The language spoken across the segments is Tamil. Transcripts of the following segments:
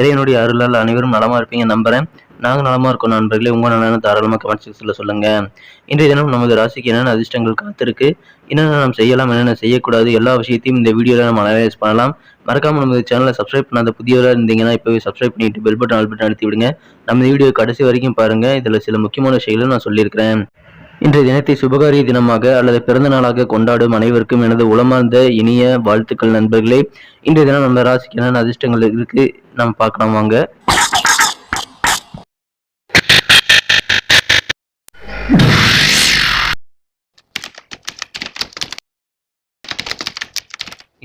இறைவனுடைய அருளால் அனைவரும் நலமாக இருப்பீங்க நம்புறேன். நாங்கள் நலமாக இருக்கோம் நண்பர்களே. உங்கள் நலன தாராளமாக கமெண்ட் செக்ஷன்ல சொல்லுங்கள் இன்றைய தினம் நமது ராசிக்கு என்னென்ன அதிர்ஷ்டங்கள் காத்திருக்கு? என்னென்ன நாம் செய்யலாம் என்னென்ன செய்யக்கூடாது? எல்லா விஷயத்தையும் இந்த வீடியோவில் நம்ம அனலைஸ் பண்ணலாம். மறக்காமல் நம்ம சேனலை சப்ஸ்கிரைப் பண்ணாத புதியவராக இருந்தீங்கன்னா இப்போவே சப்ஸ்கிரைப் பண்ணிட்டு பெல் பட்டன் ஆல் பட்டன் அழுத்தி விடுங்க. நம்ம வீடியோ கடைசி வரைக்கும் பாருங்கள் இதில் சில முக்கியமான விஷயங்களை நான் சொல்லியிருக்கிறேன். இன்றைய தினத்தை சுபகாரிய தினமாக அல்லது பிறந்த நாளாக கொண்டாடும் அனைவருக்கும் எனது உளமார்ந்த இனிய வாழ்த்துக்கள் நண்பர்களே. இன்றைய தினம் நம்ம ராசிக்கு என்னென்ன அதிர்ஷ்டங்கள் இருக்கு நம்ம பார்க்கலாம் வாங்க.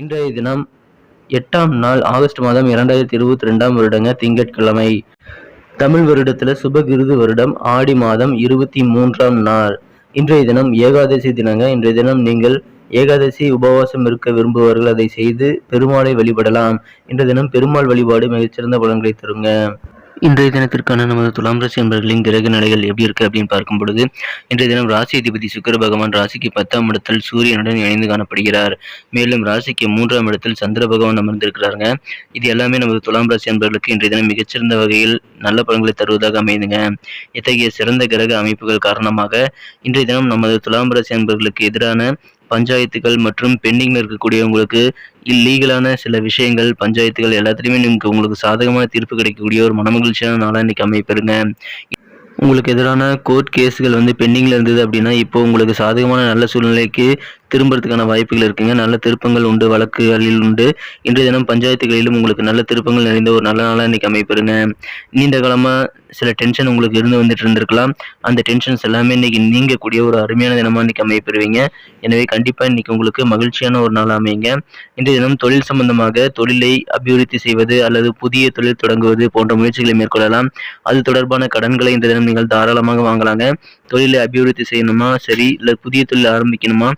இன்றைய தினம் எட்டாம் நாள் ஆகஸ்ட் மாதம் இரண்டாயிரத்தி இருபத்தி ரெண்டாம் வருடங்க திங்கட்கிழமை. தமிழ் வருடத்துல சுபகிருது வருடம் ஆடி மாதம் இருபத்தி மூன்றாம் நாள். இன்றைய தினம் ஏகாதசி தினங்க. இன்றைய தினம் நீங்கள் ஏகாதசி உபவாசம் இருக்க விரும்புபவர்கள் அதை செய்து பெருமாளை வழிபடலாம். இன்றைய தினம் பெருமாள் வழிபாடு மிகச்சிறந்த பலன்களை தருங்க. இன்றைய தினத்திற்கான நமது துலாம் ராசி என்பர்களின் கிரக நிலைகள் எப்படி இருக்கு அப்படின்னு பார்க்கும் பொழுது இன்றைய தினம் ராசி அதிபதி சுக்கர பகவான் ராசிக்கு பத்தாம் இடத்தில் சூரியனுடன் இணைந்து காணப்படுகிறார். மேலும் ராசிக்கு மூன்றாம் இடத்தில் சந்திர பகவான் அமர்ந்திருக்கிறாருங்க. இது எல்லாமே நமது துலாம் ராசி என்பர்களுக்கு இன்றைய தினம் மிகச்சிறந்த வகையில் நல்ல பலன்களை தருவதாக அமையுதுங்க. இத்தகைய சிறந்த கிரக அமைப்புகள் காரணமாக இன்றைய தினம் நமது துலாம் ராசி என்பர்களுக்கு எதிரான பஞ்சாயத்துகள் மற்றும் பெண்டிங்கில் இருக்கக்கூடிய உங்களுக்கு இல்லீகலான சில விஷயங்கள் பஞ்சாயத்துகள் எல்லாத்துலேயுமே நீங்கள் உங்களுக்கு சாதகமான தீர்ப்பு கிடைக்கக்கூடிய ஒரு மனமகிழ்ச்சியான நாளாக இன்றைக்கி அமைப்பெறுங்க உங்களுக்கு எதிரான கோர்ட் கேஸுகள் வந்து பெண்டிங்கில் இருந்தது அப்படின்னா இப்போ உங்களுக்கு சாதகமான நல்ல சூழ்நிலைக்கு திரும்புறதுக்கான வாய்ப்புகள் இருக்குங்க. நல்ல திருப்பங்கள் உண்டு வழக்குகளில் உண்டு. இன்றைய தினம் பஞ்சாயத்துகளிலும் உங்களுக்கு நல்ல திருப்பங்கள் நிறைந்த ஒரு நல்ல நாளாக இன்னைக்கு அமைப்பெறுங்க நீண்ட காலமாக சில டென்ஷன் உங்களுக்கு இருந்து வந்துட்டு இருந்திருக்கலாம். அந்த டென்ஷன்ஸ் எல்லாமே இன்னைக்கு நீங்கக்கூடிய ஒரு அருமையான தினமாக இன்னைக்கு அமைப்பெறுவீங்க எனவே கண்டிப்பாக இன்னைக்கு உங்களுக்கு மகிழ்ச்சியான ஒரு நாள் அமைங்க இன்றைய தினம் தொழில் சம்பந்தமாக தொழிலை அபிவிருத்தி செய்வது அல்லது புதிய தொழில் தொடங்குவது போன்ற முயற்சிகளை மேற்கொள்ளலாம். அது தொடர்பான கடன்களை இன்றைய தினம் நீங்கள் தாராளமாக வாங்கலாங்க. தொழிலை அபிவிருத்தி செய்யணுமா? சரி இல்லை புதிய தொழில் ஆரம்பிக்கணுமா?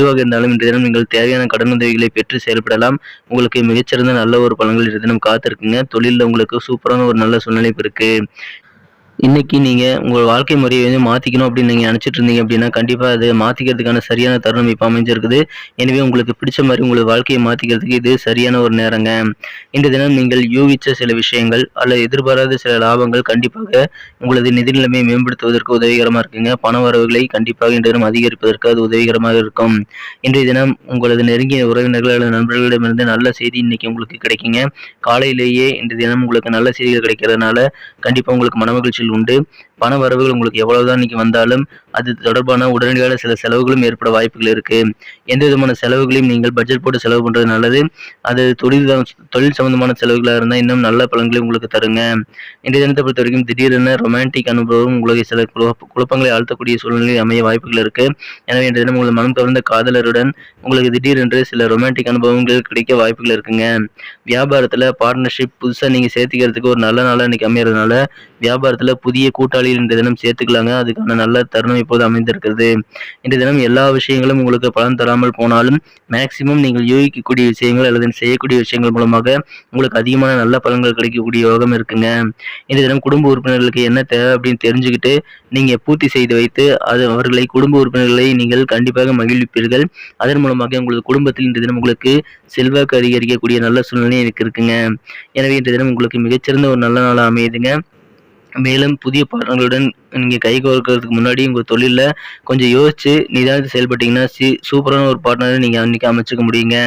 எதுவாக இருந்தாலும் இன்றைய தினம் நீங்கள் தேவையான கடன் உதவிகளை பெற்று செயல்படலாம். உங்களுக்கு மிகச்சிறந்த நல்ல ஒரு பலன்கள் இன்றைய தினம் காத்திருக்குங்க. தொழிலில் உங்களுக்கு சூப்பரான ஒரு நல்ல சூழ்நிலை இருக்கு. இன்னைக்கு நீங்க உங்க வாழ்க்கை முறையை வந்து மாத்திக்கணும் அப்படின்னு நீங்க நினைச்சிட்டு இருந்தீங்க அப்படின்னா கண்டிப்பா அது மாத்திக்கிறதுக்கான சரியான தருணம் இப்ப அமைஞ்சிருக்குது. எனவே உங்களுக்கு பிடிச்ச மாதிரி உங்களோட வாழ்க்கையை மாத்திக்கிறதுக்கு இது சரியான ஒரு நேரங்க. இந்த தினம் நீங்கள் யூகிச்ச சில விஷயங்கள் அல்லது எதிர்பாராத சில லாபங்கள் கண்டிப்பாக உங்களது நிதி நிலைமையை மேம்படுத்துவதற்கு உதவிகரமா இருக்குங்க. பண வரவுகளை கண்டிப்பாக இன்று தினம் அதிகரிப்பதற்கு அது உதவிகரமாக இருக்கும். இன்றைய தினம் உங்களது நெருங்கிய உறவினர்கள் அல்லது நண்பர்களிடமிருந்து நல்ல செய்தி இன்னைக்கு உங்களுக்கு கிடைக்குங்க. காலையிலேயே இன்றைய தினம் உங்களுக்கு நல்ல செய்திகள் கிடைக்கிறதுனால கண்டிப்பா உங்களுக்கு மனமகிழ்ச்சியில் உண்டு. பண வரவுகள் உங்களுக்கு எவ்வளவுதான் இன்னைக்கு வந்தாலும் அது தொடர்பான உடனடியான சில செலவுகளும் ஏற்பட வாய்ப்புகள் இருக்கு. எந்த விதமான செலவுகளையும் நீங்கள் பட்ஜெட் போட்டு செலவு பண்றது நல்லது. அது தொழில் தொழில் சம்பந்தமான செலவுகளாக இருந்தால் இன்னும் நல்ல பலன்களை உங்களுக்கு தருங்க. இன்றைய தினத்தை பொறுத்த வரைக்கும் திடீரென ரொமான்டிக் அனுபவம் உங்களுக்கு சில குழப்பங்களை ஆழ்த்தக்கூடிய சூழ்நிலை அமைய வாய்ப்புகள் இருக்கு. எனவே இன்றைய தினம் உங்கள் மனம் கவர்ந்த காதலருடன் உங்களுக்கு திடீரென்று சில ரொமான்டிக் அனுபவங்கள் கிடைக்க வாய்ப்புகள் இருக்குங்க. வியாபாரத்தில் பார்ட்னர்ஷிப் புதுசாக நீங்கள் சேர்த்துக்கிறதுக்கு ஒரு நல்ல நாளாக இன்னைக்கு அமையறதுனால வியாபாரத்தில் புதிய கூட்டாளி கூட்டாளிகள் இன்றைய தினம் சேர்த்துக்கலாங்க. அதுக்கான நல்ல தருணம் இப்போது அமைந்திருக்கிறது. இன்றைய தினம் எல்லா விஷயங்களும் உங்களுக்கு பலன் தராமல் போனாலும் மேக்சிமம் நீங்கள் யூகிக்கக்கூடிய விஷயங்கள் அல்லது செய்யக்கூடிய விஷயங்கள் மூலமாக உங்களுக்கு அதிகமான நல்ல பலன்கள் கிடைக்கக்கூடிய யோகம் இருக்குங்க. இன்றைய தினம் குடும்ப உறுப்பினர்களுக்கு என்ன தேவை அப்படின்னு தெரிஞ்சுக்கிட்டு நீங்கள் பூர்த்தி செய்து வைத்து அது அவர்களை குடும்ப உறுப்பினர்களை நீங்கள் கண்டிப்பாக மகிழ்விப்பீர்கள். அதன் மூலமாக உங்களது குடும்பத்தில் இன்றைய தினம் உங்களுக்கு செல்வாக்கு அதிகரிக்கக்கூடிய நல்ல சூழ்நிலை எனக்கு இருக்குங்க. எனவே இன்றைய தினம் உங்களுக்கு மிகச்சிறந்த ஒரு நல்ல நாளாக அமையுதுங்க. மேலும் புதிய பாடங்களுடன் நீங்கள் கை கோர்க்கறதுக்கு முன்னாடி உங்கள் தொழிலில் கொஞ்சம் யோசித்து நிதானித்து செயல்பட்டீங்கன்னா சி சூப்பரான ஒரு பார்ட்னரை நீங்கள் அன்னைக்கு அமைச்சிக்க முடியுங்க.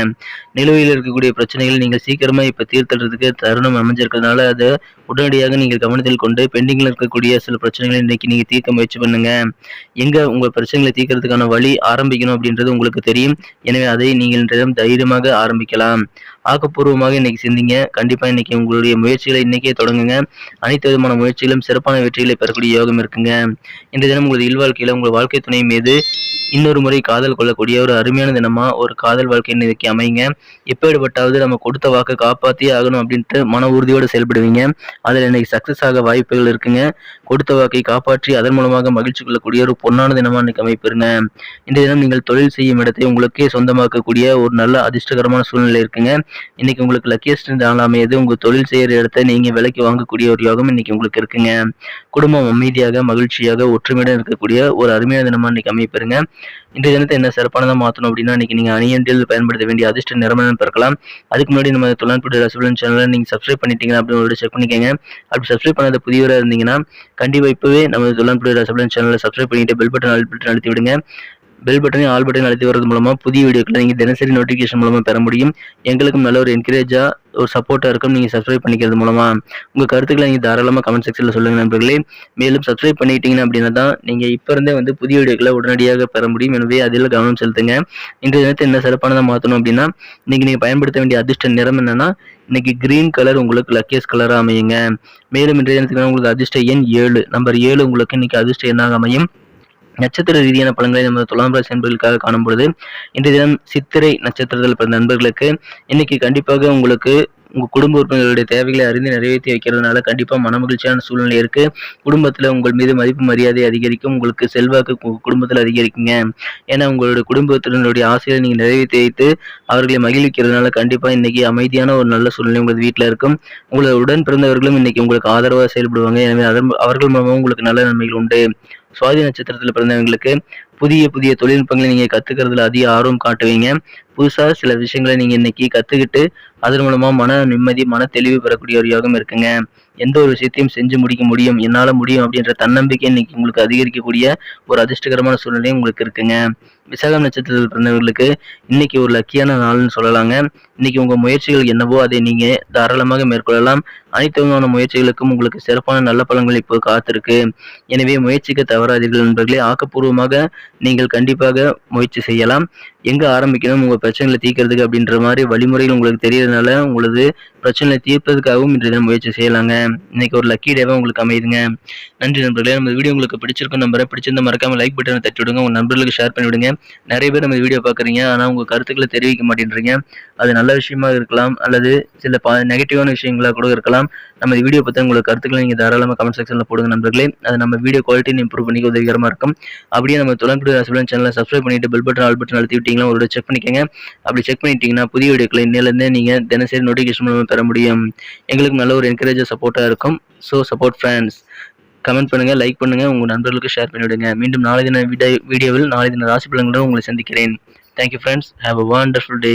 நிலுவையில் இருக்கக்கூடிய பிரச்சனைகளை நீங்கள் சீக்கிரமாக இப்போ தீர்த்துறதுக்கு தருணம் அமைஞ்சிருக்கிறதுனால அதை உடனடியாக நீங்கள் கவனத்தில் கொண்டு பெண்டிங்கில் இருக்கக்கூடிய சில பிரச்சனைகளை இன்றைக்கி நீங்கள் தீர்க்க முயற்சி பண்ணுங்கள் எங்கே உங்கள் பிரச்சனைகளை தீர்க்கறதுக்கான வழி ஆரம்பிக்கணும் அப்படின்றது உங்களுக்கு தெரியும். எனவே அதை நீங்கள் இன்றைய தைரியமாக ஆரம்பிக்கலாம். ஆக்கப்பூர்வமாக இன்னைக்கு சிந்திங்க. கண்டிப்பா இன்னைக்கு உங்களுடைய முயற்சிகளை இன்னைக்கே தொடங்குங்க. அனைத்து விதமான முயற்சிகளும் சிறப்பான வெற்றிகளை பெறக்கூடிய யோகம் இருக்குங்க. இந்த தினம் உங்களது இல்வாழ்க்கையில உங்கள் வாழ்க்கை துணை மீது இன்னொரு முறை காதல் கொள்ளக்கூடிய ஒரு அருமையான தினமா ஒரு காதல் வாழ்க்கை இன்னைக்கு அமைங்க எப்பேடுபட்டாவது நம்ம கொடுத்த வாக்கை காப்பாற்றியே ஆகணும் அப்படின்ட்டு மன உறுதியோடு செயல்படுவீங்க. அதில் இன்னைக்கு சக்ஸஸ் ஆக வாய்ப்புகள் இருக்குங்க. கொடுத்த வாக்கை காப்பாற்றி அதன் மூலமாக மகிழ்ச்சி கொள்ளக்கூடிய ஒரு பொன்னான தினமா இன்னைக்கு அமைப்பிருங்க. இந்த தினம் நீங்கள் தொழில் செய்யும் இடத்தை உங்களுக்கே சொந்தமாக்கக்கூடிய ஒரு நல்ல அதிர்ஷ்டகரமான சூழ்நிலை இருக்குங்க. இன்னைக்கு உங்களுக்கு லக்கியஸ்ட் நாள் அமையது உங்கள் தொழில் செய்யற இடத்தை நீங்கள் விலைக்கு வாங்கக்கூடிய ஒரு யோகம் இன்னைக்கு உங்களுக்கு இருக்குங்க. குடும்பம் அமைதியாக மகிழ்ச்சியாக ஒற்றுமையுடன் இருக்கக்கூடிய ஒரு அருமையான தினமா இன்னைக்கு அமைப்பிருங்க. இன்றைய தினத்தை என்ன சிறப்பானதாக மாற்றணும் அப்படின்னா இன்னைக்கு நீங்க அணியண்டில் பயன்படுத்த வேண்டிய அதிர்ஷ்ட நிறமனம் பிறக்கலாம் அதுக்கு முன்னாடி நம்ம தொழில்நுட்ப ரசபலன் சேனலை நீங்க சப்ஸ்கிரைப் பண்ணிட்டீங்க அப்படின்னு செக் பண்ணிக்கோங்க. அப்படி சப்ஸ்கிரைப் பண்ணாத புதியவராக இருந்தீங்கன்னா கண்டிப்பா இப்பவே நம்ம தொழில்நுட்ப ரசபலன் சேனலை சப்ஸ்கிரைப் பண்ணிட்டு பெல் பட்டன் அழுத்தி விடுங்க. பெல் பட்டனையும் ஆல் பட்டன் அழுத்தி வரது மூலமாக புதிய வீடியோக்களை நீங்கள் தினசரி நோட்டிஃபிகேஷன் மூலமாக பெற முடியும். எங்களுக்கும் நல்ல ஒரு என்கரேஜாக ஒரு சப்போர்ட்டாக இருக்கும். நீங்கள் சப்ஸ்கிரைப் பண்ணிக்கிறது மூலமாக உங்கள் கருத்துக்களை நீங்கள் தாராளமாக கமெண்ட் செக்ஷனில் சொல்லுங்கள் நண்பர்களே. மேலும் சப்ஸ்கிரைப் பண்ணிட்டீங்கன்னா அப்படின்னா தான் நீங்கள் இப்போ இருந்தே வந்து புதிய வீடியோக்களை உடனடியாக பெற முடியும். எனவே அதில் கவனம் செலுத்துங்க. இன்றைய தினத்தை என்ன சிறப்பானதாக மாற்றணும் அப்படின்னா இன்றைக்கி நீங்கள் பயன்படுத்த வேண்டிய அதிர்ஷ்ட நிறம் என்னென்னா இன்னைக்கு கிரீன் கலர் உங்களுக்கு லக்கியஸ் கலராக அமையுங்க. மேலும் இன்றைய தினத்துக்கு உங்களுக்கு அதிர்ஷ்ட எண் ஏழு. நம்பர் ஏழு உங்களுக்கு இன்னைக்கு அதிர்ஷ்ட எண்ணாக அமையும். நட்சத்திர ரீதியான பலன்களை நமது துலாம் ராசி நண்பர்களுக்காக காணும் பொழுது இன்றைய தினம் சித்திரை நட்சத்திரத்தில் பிறந்த நண்பர்களுக்கு இன்னைக்கு கண்டிப்பாக உங்களுக்கு உங்க குடும்ப உறுப்பினர்களுடைய தேவைகளை அறிந்து நிறைவேற்றி வைக்கிறதுனால கண்டிப்பா மன மகிழ்ச்சியான சூழ்நிலை இருக்கு. குடும்பத்துல உங்கள் மீது மதிப்பு மரியாதை அதிகரிக்கும் உங்களுக்கு செல்வாக்கு குடும்பத்தில் அதிகரிக்குங்க. ஏன்னா உங்களுடைய குடும்பத்தினருடைய ஆசைகளை நீங்க நிறைவேற்றி வைத்து அவர்களை மகிழ்விக்கிறதுனால கண்டிப்பா இன்னைக்கு அமைதியான ஒரு நல்ல சூழ்நிலை உங்களது வீட்டில் இருக்கும். உங்களது உடன் பிறந்தவர்களும் இன்னைக்கு உங்களுக்கு ஆதரவாக செயல்படுவாங்க. எனவே அவர்கள் மூலமாக உங்களுக்கு நல்ல நன்மைகள் உண்டு. சுவாதி நட்சத்திரத்தில் பிறந்தவங்களுக்கு புதிய புதிய தொழில்நுட்பங்களை நீங்க கத்துக்கிறதுல அதிக ஆர்வம் காட்டுவீங்க. புதுசாக சில விஷயங்களை நீங்கள் இன்னைக்கு கற்றுக்கிட்டு அதன் மூலமாக மன நிம்மதி மன தெளிவு பெறக்கூடிய ஒரு யோகம் இருக்குங்க. எந்த ஒரு விஷயத்தையும் செஞ்சு முடிக்க முடியும் என்னால் முடியும் அப்படின்ற தன்னம்பிக்கை இன்னைக்கு உங்களுக்கு அதிகரிக்கக்கூடிய ஒரு அதிர்ஷ்டகரமான சூழ்நிலையும் உங்களுக்கு இருக்குங்க. விசாகம் நட்சத்திரத்தில் பிறந்தவர்களுக்கு இன்னைக்கு ஒரு லக்கியான நாள்னு சொல்லலாங்க. இன்னைக்கு உங்கள் முயற்சிகள் என்னவோ அதை நீங்கள் தாராளமாக மேற்கொள்ளலாம். அனைத்து விதமான முயற்சிகளுக்கும் உங்களுக்கு சிறப்பான நல்ல பலன்கள் இப்போ காத்திருக்கு. எனவே முயற்சிக்க தவறாதீர்கள் நண்பர்களே. ஆக்கப்பூர்வமாக நீங்கள் கண்டிப்பாக முயற்சி செய்யலாம். எங்க ஆரம்பிக்கணும் உங்க பிரச்சனைகளை தீர்க்கறதுக்கு அப்படின்ற மாதிரி வழிமுறைகள் உங்களுக்கு தெரியறதுனால உங்களது பிரச்சனைகளை தீர்ப்பதற்காகவும் இன்றைய தினம் முயற்சி செய்யலாங்க. இன்னைக்கு ஒரு லக்கி டேவா உங்களுக்கு அமையுதுங்க. நன்றி நண்பர்களே நம்ம வீடியோ உங்களுக்கு பிடிச்சிருக்கும் நம்பரை பிடிச்சிருந்த மறக்காம லைக் பட்டனை தட்டி விடுங்க உங்க நண்பர்களுக்கு ஷேர் பண்ணி விடுங்க நிறைய பேர் நம்ம வீடியோ பாக்குறீங்க ஆனா உங்க கருத்துக்களை தெரிவிக்க மாட்டேன்றீங்க. அது நல்ல விஷயமா இருக்கலாம். அல்லது சில நெகட்டிவான விஷயங்களா கூட இருக்கலாம். நம்ம வீடியோ பற்றி உங்களுக்கு கருத்துக்களை நீங்கள் தாராளமாக கமெண்ட் செக்ஷனில் போடுங்க நண்பர்களே. அது நம்ம வீடியோ குவாலிட்டி இம்ப்ரூவ் பண்ணிக்க உதவிகரமாக இருக்கும். அப்படியே நம்ம துளங்குடி ரசபலன் சேனலை சப்ஸ்கிரைப் பண்ணிட்டு பெல் பட்டன் ஆல் பட்டன் அழுத்தி விட்டீங்கன்னா ஒரு செக் பண்ணிக்கோங்க. அப்படி செக் பண்ணிட்டீங்கன்னா புதிய வீடியோக்களை இன்னிலேருந்தே நீங்கள் தினசரி நோட்டிஃபிகேஷன் மூலமாக தர முடியும். எங்களுக்கு நல்ல ஒரு என்கரேஜ் சப்போர்ட்டாக இருக்கும். ஸோ சப்போர்ட் ஃப்ரெண்ட்ஸ் கமெண்ட் பண்ணுங்க லைக் பண்ணுங்க உங்க நண்பர்களுக்கு ஷேர் பண்ணிவிடுங்க. மீண்டும் நாளை தின வீடியோவில் நாளை தின ராசி பலன்களுடன் உங்களை சந்திக்கிறேன். Thank you friends have a wonderful day